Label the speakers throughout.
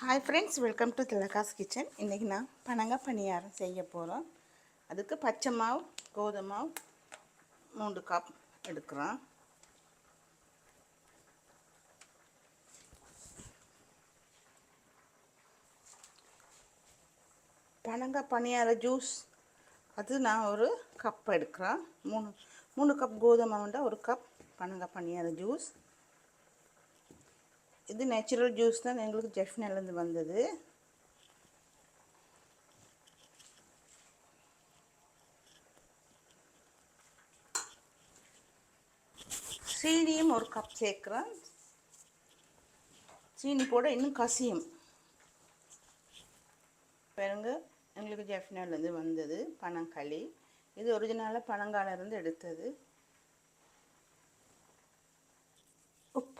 Speaker 1: Hi friends welcome to Thilaga's kitchen இன்றைக்கி நான் பனங்காய் பணியாரம் செய்ய போகிறோம் அதுக்கு பச்சை மாவு கோதுமை மாவு மூன்று கப் எடுக்கிறோம். பனங்காய் பணியார ஜூஸ் அது நான் ஒரு கப் எடுக்கிறேன் மூணு மூணு கப் கோதுமை மாவுண்டா ஒரு கப் பனங்காய் பணியார ஜூஸ் இது நேச்சுரல் ஜூஸ் தான் எங்களுக்கு ஜெஃப்னிலேருந்து வந்தது. சீனியும் ஒரு கப் சேர்க்குறேன். சீனி போட இன்னும் கசியும். பாருங்க எங்களுக்கு ஜெஃப்னிலேருந்து வந்தது பனங்களி இது ஒரிஜினலாக பனங்காலிருந்து எடுத்தது.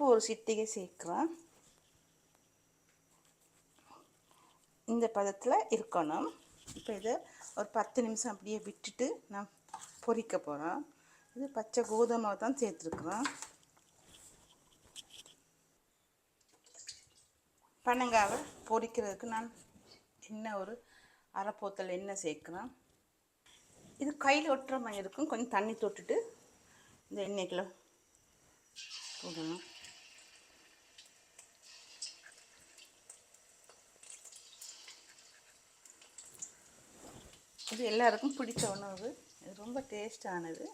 Speaker 1: உப்பு ஒரு சிட்டிகை சேர்க்குறேன். இந்த பதத்தில் இருக்கணும். இப்போ இதை ஒரு பத்து நிமிஷம் அப்படியே விட்டுட்டு நான் பொறிக்க போகிறேன் இது பச்சை கோதுமை தான் சேர்த்துருக்குறேன். பனங்காவை பொரிக்கிறதுக்கு நான் என்ன ஒரு அரை போத்தல் எண்ணெய் சேர்க்குறேன். இது கையில் ஒட்டுற மாதிரி இருக்கும். கொஞ்சம் தண்ணி தொட்டுட்டு இந்த எண்ணெய்க்குள்ள போடணும். இது எல்லாருக்கும் பிடிச்ச உணவு. இது ரொம்ப டேஸ்டானது.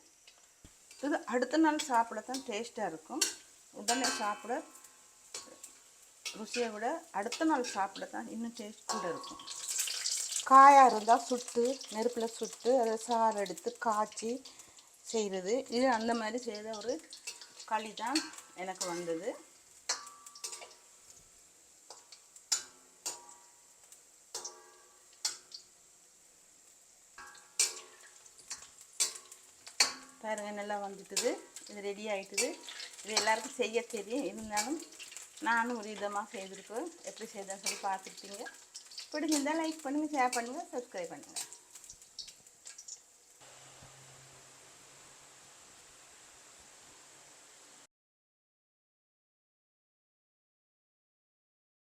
Speaker 1: இது அடுத்த நாள் சாப்பிட தான் டேஸ்ட்டாக இருக்கும். உடனே சாப்பிட ருசியை விட அடுத்த நாள் சாப்பிட தான் இன்னும் டேஸ்ட் கூட இருக்கும். காயாக இருந்தால் சுட்டு நெருப்பில் சுட்டு அதை சாறு எடுத்து காய்ச்சி செய்கிறது இது அந்த மாதிரி செய்த ஒரு களி தான் எனக்கு வந்தது. பாருங்க நல்லா வந்துட்டுது. இது ரெடி ஆகிட்டுது இது எல்லாருக்கும் செய்ய தெரியும். இருந்தாலும் நானும் ஒரு விதமாக செய்திருக்கேன். எப்படி செய்தேன்னு சொல்லி பார்த்துருப்பீங்க பிடிச்சிருந்தால் லைக் பண்ணுங்கள் ஷேர் பண்ணுங்கள் சப்ஸ்கிரைப் பண்ணுங்கள்